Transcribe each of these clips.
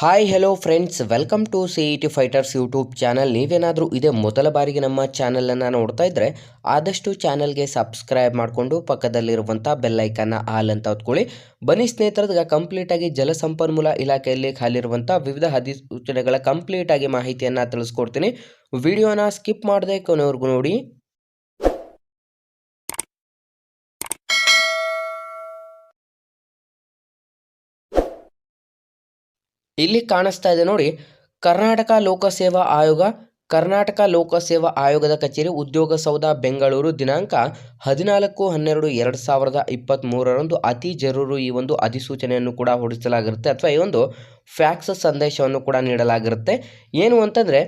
Hi hello friends welcome to C E T fighters YouTube channel ನೀವೇನಾದರೂ ಇದೇ ಮೊದಲ ಬಾರಿಗೆ ನಮ್ಮ ಚಾನಲನ್ನು ನೋಡ್ತಾ ಇದ್ದರೆ ಆದಷ್ಟು ಚಾನಲ್ಗೆ ಸಬ್ಸ್ಕ್ರೈಬ್ ಮಾಡಿಕೊಂಡು ಪಕ್ಕದಲ್ಲಿರುವಂಥ ಬೆಲ್ಲೈಕನ್ನ ಆಲ್ ಅಂತ ಹೊತ್ಕೊಳ್ಳಿ. ಬನ್ನಿ ಸ್ನೇಹಿತರದಾಗ ಕಂಪ್ಲೀಟಾಗಿ ಜಲಸಂಪನ್ಮೂಲ ಇಲಾಖೆಯಲ್ಲಿ ಖಾಲಿರುವಂಥ ವಿವಿಧ ಅಧಿಸೂಚನೆಗಳ ಕಂಪ್ಲೀಟಾಗಿ ಮಾಹಿತಿಯನ್ನು ತಿಳಿಸ್ಕೊಡ್ತೀನಿ. ವಿಡಿಯೋನ ಸ್ಕಿಪ್ ಮಾಡದೆ ಕೊನೆವರೆಗೂ ನೋಡಿ. ಇಲ್ಲಿ ಕಾಣಿಸ್ತಾ ಇದೆ ನೋಡಿ, ಕರ್ನಾಟಕ ಲೋಕಸೇವಾ ಆಯೋಗ, ಕರ್ನಾಟಕ ಲೋಕಸೇವಾ ಆಯೋಗದ ಕಚೇರಿ ಉದ್ಯೋಗ ಸೌಧ ಬೆಂಗಳೂರು, ದಿನಾಂಕ ಹದಿನಾಲ್ಕು ಹನ್ನೆರಡು ಎರಡು ಸಾವಿರದ ಇಪ್ಪತ್ತ್ಮೂರರಂದು ಅತಿ ಜರೂರು ಈ ಒಂದು ಅಧಿಸೂಚನೆಯನ್ನು ಕೂಡ ಹೊರಡಿಸಲಾಗಿರುತ್ತೆ ಅಥವಾ ಈ ಒಂದು ಫ್ಯಾಕ್ಸ್ ಸಂದೇಶವನ್ನು ಕೂಡ ನೀಡಲಾಗಿರುತ್ತೆ. ಏನು ಅಂತಂದರೆ,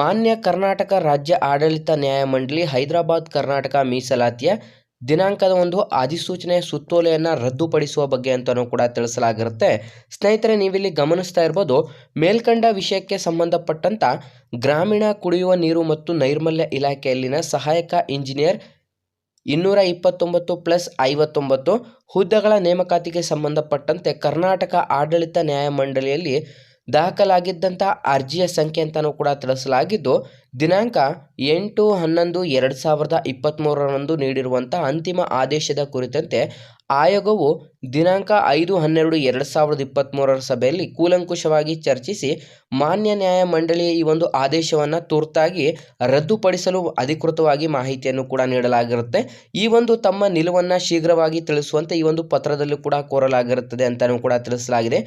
ಮಾನ್ಯ ಕರ್ನಾಟಕ ರಾಜ್ಯ ಆಡಳಿತ ನ್ಯಾಯಮಂಡಳಿ ಹೈದರಾಬಾದ್, ಕರ್ನಾಟಕ ಮೀಸಲಾತಿಯ ದಿನಾಂಕದ ಒಂದು ಅಧಿಸೂಚನೆ ಸುತ್ತೋಲೆಯನ್ನು ರದ್ದುಪಡಿಸುವ ಬಗ್ಗೆ ಅಂತಲೂ ಕೂಡ ತಿಳಿಸಲಾಗಿರುತ್ತೆ. ಸ್ನೇಹಿತರೆ, ನೀವಿಲ್ಲಿ ಗಮನಿಸ್ತಾ ಇರ್ಬೋದು, ಮೇಲ್ಕಂಡ ವಿಷಯಕ್ಕೆ ಸಂಬಂಧಪಟ್ಟಂತ ಗ್ರಾಮೀಣ ಕುಡಿಯುವ ನೀರು ಮತ್ತು ನೈರ್ಮಲ್ಯ ಇಲಾಖೆಯಲ್ಲಿನ ಸಹಾಯಕ ಇಂಜಿನಿಯರ್ ಇನ್ನೂರ ಇಪ್ಪತ್ತೊಂಬತ್ತು ಪ್ಲಸ್ ಐವತ್ತೊಂಬತ್ತು ಹುದ್ದೆಗಳ ನೇಮಕಾತಿಗೆ ಸಂಬಂಧಪಟ್ಟಂತೆ ಕರ್ನಾಟಕ ಆಡಳಿತ ನ್ಯಾಯಮಂಡಳಿಯಲ್ಲಿ ದಾಖಲಾಗಿದ್ದಂಥ ಅರ್ಜಿಯ ಸಂಖ್ಯೆ ಅಂತಲೂ ಕೂಡ ತಿಳಿಸಲಾಗಿದ್ದು, ದಿನಾಂಕ ಎಂಟು ಹನ್ನೊಂದು ಎರಡು ಸಾವಿರದ ಇಪ್ಪತ್ತ್ಮೂರರಂದು ನೀಡಿರುವಂಥ ಅಂತಿಮ ಆದೇಶದ ಕುರಿತಂತೆ ಆಯೋಗವು ದಿನಾಂಕ ಐದು ಹನ್ನೆರಡು ಎರಡು ಸಾವಿರದ ಇಪ್ಪತ್ತ್ಮೂರರ ಸಭೆಯಲ್ಲಿ ಕೂಲಂಕುಷವಾಗಿ ಚರ್ಚಿಸಿ ಮಾನ್ಯ ನ್ಯಾಯಮಂಡಳಿಯ ಈ ಒಂದು ಆದೇಶವನ್ನು ತುರ್ತಾಗಿ ರದ್ದುಪಡಿಸಲು ಅಧಿಕೃತವಾಗಿ ಮಾಹಿತಿಯನ್ನು ಕೂಡ ನೀಡಲಾಗಿರುತ್ತೆ. ಈ ಒಂದು ತಮ್ಮ ನಿಲುವನ್ನು ಶೀಘ್ರವಾಗಿ ತಿಳಿಸುವಂತೆ ಈ ಒಂದು ಪತ್ರದಲ್ಲೂ ಕೂಡ ಕೋರಲಾಗಿರುತ್ತದೆ ಅಂತಲೂ ಕೂಡ ತಿಳಿಸಲಾಗಿದೆ.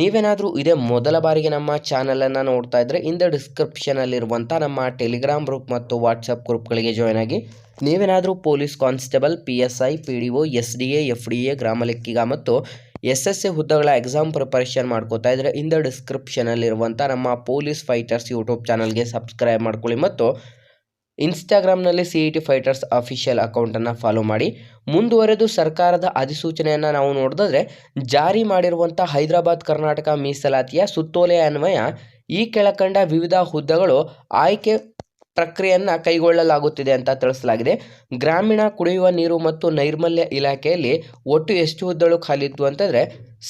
ನೀವೇನಾದರೂ ಇದೇ ಮೊದಲ ಬಾರಿಗೆ ನಮ್ಮ ಚಾನಲನ್ನು ನೋಡ್ತಾ ಇದ್ದರೆ ಇಂದ ಡಿಸ್ಕ್ರಿಪ್ಷನಲ್ಲಿರುವಂಥ ನಮ್ಮ ಟೆಲಿಗ್ರಾಮ್ ಗ್ರೂಪ್ ಮತ್ತು ವಾಟ್ಸಪ್ ಗ್ರೂಪ್ಗಳಿಗೆ ಜಾಯ್ನ್ ಆಗಿ. ನೀವೇನಾದರೂ police constable, P S I, P D O, S D A, F D A, ಗ್ರಾಮ ಲೆಕ್ಕಿಗ ಮತ್ತು ಎಸ್ ಎಸ್ ಎ ಹುದ್ದೆಗಳ ಎಕ್ಸಾಮ್ ಪ್ರಿಪರೇಷನ್ ಮಾಡ್ಕೋತಾ ಇದ್ದರೆ ಇಂದ ಡಿಸ್ಕ್ರಿಪ್ಷನಲ್ಲಿರುವಂಥ ನಮ್ಮ ಪೊಲೀಸ್ ಫೈಟರ್ಸ್ ಯೂಟ್ಯೂಬ್ ಚಾನಲ್ಗೆ ಸಬ್ಸ್ಕ್ರೈಬ್ ಮಾಡ್ಕೊಳ್ಳಿ ಮತ್ತು ಇನ್ಸ್ಟಾಗ್ರಾಮ್ನಲ್ಲಿ C E T fighters official ಅಕೌಂಟನ್ನು ಫಾಲೋ ಮಾಡಿ. ಮುಂದುವರೆದು ಸರ್ಕಾರದ ಅಧಿಸೂಚನೆಯನ್ನು ನಾವು ನೋಡಿದ್ರೆ ಜಾರಿ ಮಾಡಿರುವಂಥ ಹೈದರಾಬಾದ್, ಕರ್ನಾಟಕ ಮೀಸಲಾತಿಯ ಸುತ್ತೋಲೆ ಅನ್ವಯ ಈ ಕೆಳಕಂಡ ವಿವಿಧ ಹುದ್ದೆಗಳು ಆಯ್ಕೆ ಪ್ರಕ್ರಿಯೆಯನ್ನು ಕೈಗೊಳ್ಳಲಾಗುತ್ತಿದೆ ಅಂತ ತಿಳಿಸಲಾಗಿದೆ. ಗ್ರಾಮೀಣ ಕುಡಿಯುವ ನೀರು ಮತ್ತು ನೈರ್ಮಲ್ಯ ಇಲಾಖೆಯಲ್ಲಿ ಒಟ್ಟು ಎಷ್ಟು ಹುದ್ದೆಗಳು ಖಾಲಿ ಇತ್ತು ಅಂತಂದರೆ,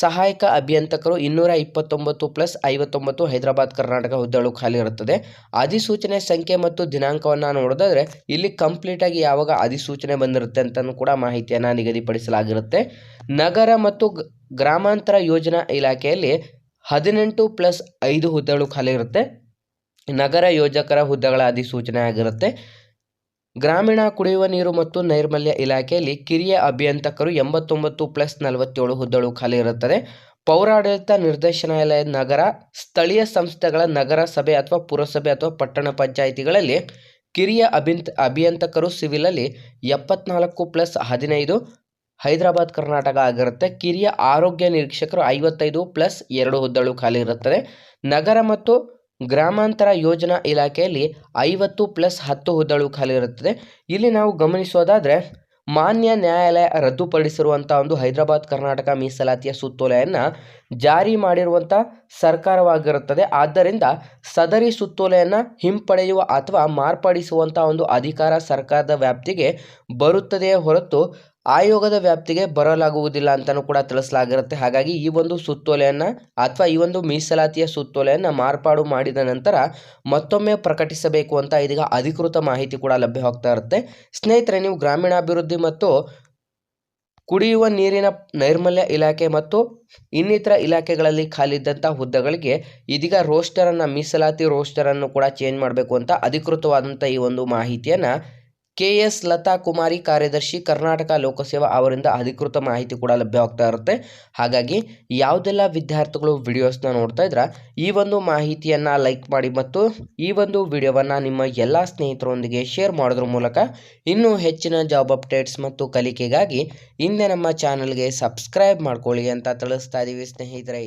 ಸಹಾಯಕ ಅಭಿಯಂತಕರು ಇನ್ನೂರ ಇಪ್ಪತ್ತೊಂಬತ್ತು ಪ್ಲಸ್ ಐವತ್ತೊಂಬತ್ತು ಹೈದರಾಬಾದ್, ಕರ್ನಾಟಕ ಹುದ್ದೆಗಳು ಖಾಲಿ ಇರುತ್ತದೆ. ಅಧಿಸೂಚನೆ ಸಂಖ್ಯೆ ಮತ್ತು ದಿನಾಂಕವನ್ನು ನೋಡೋದಾದರೆ, ಇಲ್ಲಿ ಕಂಪ್ಲೀಟಾಗಿ ಯಾವಾಗ ಅಧಿಸೂಚನೆ ಬಂದಿರುತ್ತೆ ಅಂತಲೂ ಕೂಡ ಮಾಹಿತಿಯನ್ನು ನಿಗದಿಪಡಿಸಲಾಗಿರುತ್ತೆ. ನಗರ ಮತ್ತು ಗ್ರಾಮಾಂತರ ಯೋಜನಾ ಇಲಾಖೆಯಲ್ಲಿ ಹದಿನೆಂಟು ಪ್ಲಸ್ ಐದು ಹುದ್ದೆಗಳು ಖಾಲಿ ಇರುತ್ತೆ. ನಗರ ಯೋಜಕರ ಹುದ್ದೆಗಳ ಅಧಿಸೂಚನೆ ಆಗಿರುತ್ತೆ. ಗ್ರಾಮೀಣ ಕುಡಿಯುವ ನೀರು ಮತ್ತು ನೈರ್ಮಲ್ಯ ಇಲಾಖೆಯಲ್ಲಿ ಕಿರಿಯ ಅಭಿಯಂತಕರು ಎಂಬತ್ತೊಂಬತ್ತು ಪ್ಲಸ್ ನಲವತ್ತೇಳು ಹುದ್ದೆಗಳು ಖಾಲಿ ಇರುತ್ತದೆ. ಪೌರಾಡಳಿತ ನಿರ್ದೇಶನಾಲಯ ನಗರ, ಸ್ಥಳೀಯ ಸಂಸ್ಥೆಗಳ ನಗರ ಸಭೆ ಅಥವಾ ಪುರಸಭೆ ಅಥವಾ ಪಟ್ಟಣ ಪಂಚಾಯಿತಿಗಳಲ್ಲಿ ಕಿರಿಯ ಅಭಿಂತ, ಅಭಿಯಂತಕರು ಸಿವಿಲಲ್ಲಿ ಎಪ್ಪತ್ನಾಲ್ಕು ಪ್ಲಸ್ ಹದಿನೈದು, ಹೈದರಾಬಾದ್, ಕರ್ನಾಟಕ ಆಗಿರುತ್ತೆ. ಕಿರಿಯ ಆರೋಗ್ಯ ನಿರೀಕ್ಷಕರು ಐವತ್ತೈದು ಪ್ಲಸ್ ಎರಡು ಹುದ್ದೆಗಳು ಖಾಲಿ ಇರುತ್ತದೆ. ನಗರ ಮತ್ತು ಗ್ರಾಮಾಂತರ ಯೋಜನಾ ಇಲಾಖೆಯಲ್ಲಿ ಐವತ್ತು ಪ್ಲಸ್ ಹತ್ತು ಹುದ್ದೆಗಳು ಖಾಲಿ ಇರುತ್ತದೆ. ಇಲ್ಲಿ ನಾವು ಗಮನಿಸೋದಾದರೆ ಮಾನ್ಯ ನ್ಯಾಯಾಲಯ ರದ್ದುಪಡಿಸಿರುವಂಥ ಒಂದು ಹೈದರಾಬಾದ್, ಕರ್ನಾಟಕ ಮೀಸಲಾತಿಯ ಸುತ್ತೋಲೆಯನ್ನು ಜಾರಿ ಮಾಡಿರುವಂಥ ಸರ್ಕಾರವಾಗಿರುತ್ತದೆ. ಆದ್ದರಿಂದ ಸದರಿ ಸುತ್ತೋಲೆಯನ್ನು ಹಿಂಪಡೆಯುವ ಅಥವಾ ಮಾರ್ಪಡಿಸುವಂಥ ಒಂದು ಅಧಿಕಾರ ಸರ್ಕಾರದ ವ್ಯಾಪ್ತಿಗೆ ಬರುತ್ತದೆಯೇ ಹೊರತು ಆಯೋಗದ ವ್ಯಾಪ್ತಿಗೆ ಬರಲಾಗುವುದಿಲ್ಲ ಅಂತಲೂ ಕೂಡ ತಿಳಿಸಲಾಗಿರುತ್ತೆ. ಹಾಗಾಗಿ ಈ ಒಂದು ಸುತ್ತೋಲೆಯನ್ನು ಅಥವಾ ಈ ಒಂದು ಮೀಸಲಾತಿಯ ಸುತ್ತೋಲೆಯನ್ನು ಮಾರ್ಪಾಡು ಮಾಡಿದ ನಂತರ ಮತ್ತೊಮ್ಮೆ ಪ್ರಕಟಿಸಬೇಕು ಅಂತ ಇದೀಗ ಅಧಿಕೃತ ಮಾಹಿತಿ ಕೂಡ ಲಭ್ಯವಾಗ್ತಾ ಇರುತ್ತೆ. ಸ್ನೇಹಿತರೆ, ನೀವು ಗ್ರಾಮೀಣಾಭಿವೃದ್ಧಿ ಮತ್ತು ಕುಡಿಯುವ ನೀರಿನ ನೈರ್ಮಲ್ಯ ಇಲಾಖೆ ಮತ್ತು ಇನ್ನಿತರ ಇಲಾಖೆಗಳಲ್ಲಿ ಖಾಲಿದ್ದಂಥ ಹುದ್ದೆಗಳಿಗೆ ಇದೀಗ ರೋಸ್ಟರನ್ನು ಮೀಸಲಾತಿ ರೋಸ್ಟರನ್ನು ಕೂಡ ಚೇಂಜ್ ಮಾಡಬೇಕು ಅಂತ ಅಧಿಕೃತವಾದಂಥ ಈ ಒಂದು ಮಾಹಿತಿಯನ್ನು ಕೆ ಎಸ್ ಲತಾ ಕುಮಾರಿ ಕಾರ್ಯದರ್ಶಿ ಕರ್ನಾಟಕ ಲೋಕಸೇವಾ ಅವರಿಂದ ಅಧಿಕೃತ ಮಾಹಿತಿ ಕೂಡ ಲಭ್ಯವಾಗ್ತಾ ಇರುತ್ತೆ. ಹಾಗಾಗಿ ಯಾವುದೆಲ್ಲ ವಿದ್ಯಾರ್ಥಿಗಳು ವಿಡಿಯೋಸ್ನ ನೋಡ್ತಾ ಇದ್ರೆ, ಈ ಒಂದು ಮಾಹಿತಿಯನ್ನು ಲೈಕ್ ಮಾಡಿ ಮತ್ತು ಈ ಒಂದು ವಿಡಿಯೋವನ್ನು ನಿಮ್ಮ ಎಲ್ಲ ಸ್ನೇಹಿತರೊಂದಿಗೆ ಶೇರ್ ಮಾಡೋದ್ರ ಮೂಲಕ ಇನ್ನೂ ಹೆಚ್ಚಿನ ಜಾಬ್ ಅಪ್ಡೇಟ್ಸ್ ಮತ್ತು ಕಲಿಕೆಗಾಗಿ ಹಿಂದೆ ನಮ್ಮ ಚಾನಲ್ಗೆ ಸಬ್ಸ್ಕ್ರೈಬ್ ಮಾಡ್ಕೊಳ್ಳಿ ಅಂತ ತಿಳಿಸ್ತಾ ಇದ್ದೀವಿ ಸ್ನೇಹಿತರೆ.